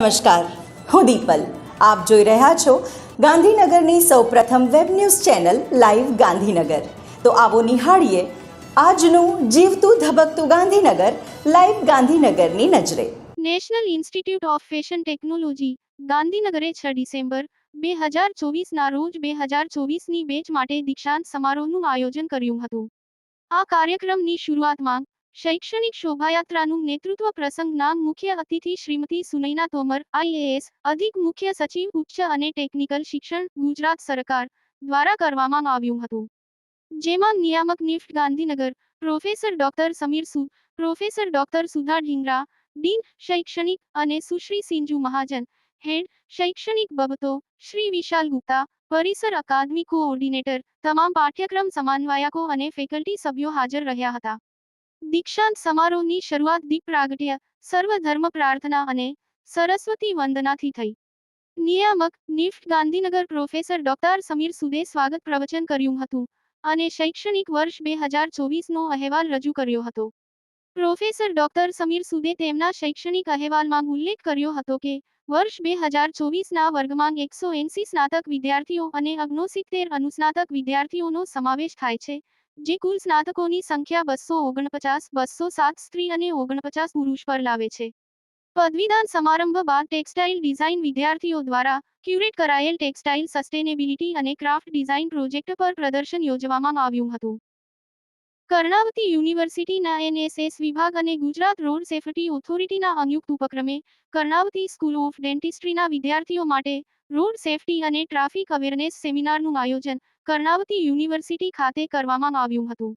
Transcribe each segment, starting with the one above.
નમસ્કાર, હું દીપલ. આપ જોઈ રહ્યા છો ગાંધીનગરની સૌપ્રથમ web news channel live Gandhinagar. તો આવો નિહાળીએ આજનું જીવતું ધબકતું ગાંધીનગર, લાઈવ ગાંધીનગરની નજરે. National Institute of Fashion Technology, ગાંધીનગરે છ ડિસેમ્બર, બે હજાર ચોવીસના રોજ બે હજાર ચોવીસની બેચ માટે દીક્ષાંત સમારોહનું આયોજન કર્યું હતું. આ કાર્યક્રમની શરૂઆતમાં શૈક્ષણિક શોભાયાત્રાનું નેતૃત્વ પ્રસંગના મુખ્ય અતિથિ શ્રીમતી સુનૈના તોમર આઈએએસ અધિક મુખ્ય સચિવ, ઉચ્ચ અને ટેકનિકલ શિક્ષણ, ગુજરાત સરકાર દ્વારા કરવામાં આવ્યું હતું. જેમાં નિયામક NIFT Gandhinagar, professor doctor Sameer Sood professor doctor Sudha Dhingra dean શૈક્ષણિક અને સુશ્રી સિંજુ મહાજન, હેડ શૈક્ષણિક બાબતો શ્રી વિશાલ ગુપ્તા, પરિસર અકાદમી કોઓર્ડિનેટર, તમામ પાઠ્યક્રમ સમન્વયકો અને ફેકલ્ટી સભ્યો હાજર રહ્યા હતા. દીક્ષાંત સમારોહની શરૂઆત દીપ પ્રાગટ્ય સર્વધર્મ પ્રાર્થના અને સરસ્વતી વંદનાથી થઈ. નિયામક, NIFT Gandhinagar professor doctor Sameer સુદે સ્વાગત પ્રવચન કર્યું હતું અને શૈક્ષણિક વર્ષ બે હજાર ચોવીસનો અહેવાલ રજૂ કર્યો હતો. પ્રોફેસર ડોક્ટર સમીર સુદે તેમના શૈક્ષણિક અહેવાલમાં ઉલ્લેખ કર્યો હતો કે, વર્ષ બે હજાર ચોવીસના વર્ગમાં એકસો એંસી સ્નાતક વિદ્યાર્થીઓ અને અગ્નોસિત્તેર અનુસ્નાતક વિદ્યાર્થીઓનો સમાવેશ થાય છે જે કુલ સ્નાતકોની સંખ્યા બસો ઓગણપચાસ, બસો સાત સ્ત્રી અને ઓગણપચાસ પુરુષ પર લાવે છે. પદવીદાન સમારંભ બાદ ટેક્સટાઇલ ડિઝાઇન વિદ્યાર્થીઓ દ્વારા ક્યુરેટ કરાયેલ ટેક્સટાઇલ સસ્ટેનેબિલિટી અને ક્રાફ્ટ ડિઝાઇન પ્રોજેક્ટ પર પ્રદર્શન યોજવામાં આવ્યું હતું. કર્ણાવતી યુનિવર્સિટીના એનએસએસ વિભાગ અને ગુજરાત રોડ સેફટી ઓથોરિટીના સંયુક્ત ઉપક્રમે કર્ણાવતી સ્કૂલ ઓફ ડેન્ટિસ્ટ્રીના વિદ્યાર્થીઓ માટે રોડ સેફટી અને ટ્રાફિક અવેરનેસ સેમિનારનું આયોજન કર્ણાવતી યુનિવર્સિટી ખાતે કરવામાં આવ્યું હતું.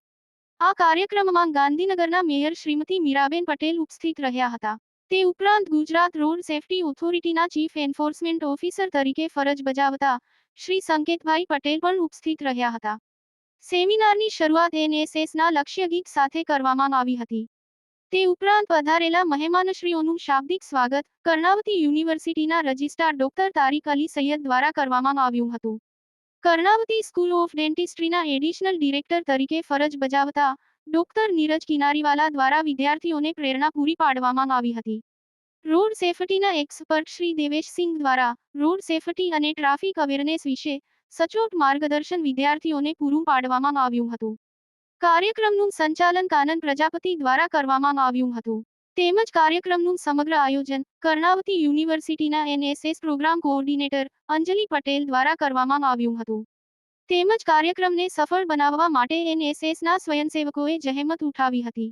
આ કાર્યક્રમમાં ગાંધીનગરના મેયર શ્રીમતી મીરાબેન પટેલ ઉપસ્થિત રહ્યા હતા. તે ઉપરાંત ગુજરાત રોડ સેફટી ઓથોરિટીના ચીફ એન્ફોર્સમેન્ટ ઓફિસર તરીકે ફરજ બજાવતા શ્રી સંકેતભાઈ પટેલ પણ ઉપસ્થિત રહ્યા હતા. સેમિનારની શરૂઆત એનએસએસના લક્ષ્ય ગીત સાથે કરવામાં આવી હતી. તે ઉપરાંત પધારેલા મહેમાનશ્રીઓનું શાબ્દિક સ્વાગત કર્ણાવતી યુનિવર્સિટીના રજિસ્ટ્રાર ડોક્ટર તારિક અલી સૈયદ દ્વારા કરવામાં આવ્યું હતું. કર્ણાવતી સ્કૂલ ઓફ ડેન્ટિસ્ટ્રીના એડિશનલ ડિરેક્ટર તરીકે ફરજ બજાવતા ડોક્ટર નીરજ કિનારીવાલા દ્વારા વિદ્યાર્થીઓને પ્રેરણા પૂરી પાડવામાં આવી હતી. રોડ સેફટીના એક્સપર્ટ શ્રી દેવેશસિંહ દ્વારા રોડ સેફટી અને ટ્રાફિક અવેરનેસ વિશે સચોટ માર્ગદર્શન વિદ્યાર્થીઓને પૂરું પાડવામાં આવ્યું હતું. કાર્યક્રમનું સંચાલન કાનન પ્રજાપતિ દ્વારા કરવામાં આવ્યું હતું. તેમજ કાર્યક્રમનું સમગ્ર આયોજન કર્ણાવતી યુનિવર્સિટીના NSS programme coordinator Anjali Patel દ્વારા કરવામાં આવ્યું હતું. તેમજ કાર્યક્રમને સફળ બનાવવા માટે એનએસએસના સ્વયંસેવકોએ જહેમત ઉઠાવી હતી.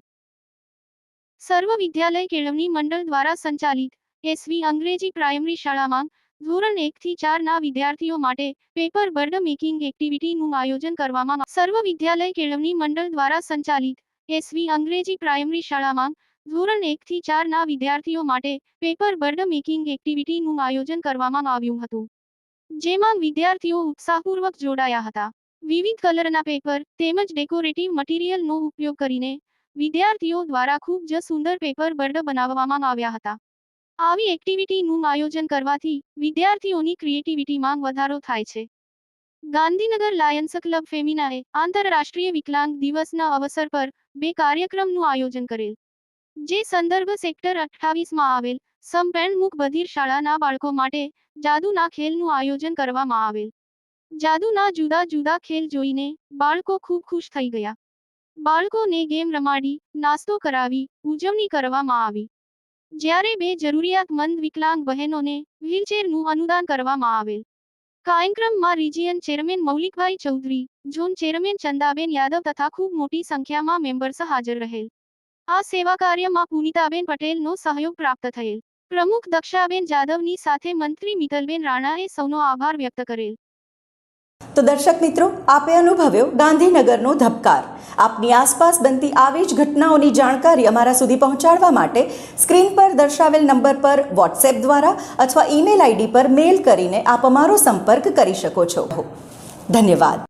સર્વ વિદ્યાલય કેળવણી મંડળ દ્વારા સંચાલિત એસવી અંગ્રેજી પ્રાઇમરી શાળામાં ધોરણ એક થી ચાર ના વિદ્યાર્થીઓ માટે પેપર બર્ડ મેકિંગ એક્ટિવિટીનું આયોજન કરવામાં સર્વ વિદ્યાલય કેળવણી મંડળ દ્વારા સંચાલિત એસવી અંગ્રેજી પ્રાઇમરી શાળામાં ધોરણ એક થી ચાર ના વિદ્યાર્થીઓ માટે પેપર બર્ડ મેકિંગ એક્ટિવિટીનું આયોજન કરવામાં આવ્યું હતું. જેમાં વિદ્યાર્થીઓ ઉત્સાહપૂર્વક જોડાયા હતા. વિવિધ કલરના પેપર તેમજ ડેકોરેટિવ મટીરિયલનો ઉપયોગ કરીને વિદ્યાર્થીઓ દ્વારા ખૂબ જ સુંદર પેપર બર્ડ બનાવવામાં આવ્યા હતા. આવી એક્ટિવિટીનું આયોજન કરવાથી વિદ્યાર્થીઓની ક્રિએટિવિટીમાં વધારો થાય છે. ગાંધીનગર લાયન્સ ક્લબ ફેમિનાએ આંતરરાષ્ટ્રીય વિકલાંગ દિવસના અવસર પર બે કાર્યક્રમનું આયોજન કરેલ. જે સંદર્ભ સેક્ટર અઠ્ઠાવીસમાં આવેલ સંપેણમુખ બધીર શાળાના બાળકો માટે જાદુના ખેલનું આયોજન કરવામાં આવેલ. જાદુના જુદા જુદા ખેલ જોઈને બાળકો ખૂબ ખુશ થઈ ગયા. બાળકોને ગેમ રમાડી, નાસ્તો કરાવી, ઉજવણી કરવામાં આવી. જ્યારે બે જરૂરિયાતમંદ વિકલાંગ બહેનોને વ્હીલચેરનું અનુદાન કરવામાં આવેલ. કાર્યક્રમમાં region chairman Maulikbhai Chaudhary, zone chairman Chandaben Yadav તથા ખૂબ મોટી સંખ્યામાં મેમ્બર્સ હાજર રહેલ. આ સેવા કાર્યમાં પુનિતાબેન પટેલનો સહયોગ પ્રાપ્ત થયેલ. પ્રમુખ દક્ષાબેન જાદવની સાથે મંત્રી મિતલબેન રાણાએ સૌનો આભાર વ્યક્ત કરેલ. તો દર્શક મિત્રો, આપે અનુભવ્યો ગાંધીનગરનો ધબકાર. આપની આસપાસ બનતી આવી જ ઘટનાઓની જાણકારી અમારા સુધી પહોંચાડવા માટે સ્ક્રીન પર દર્શાવેલ નંબર પર વોટ્સએપ દ્વારા અથવા ઈમેલ આઈડી પર મેલ કરીને આપ અમારો સંપર્ક કરી શકો છો. ધન્યવાદ.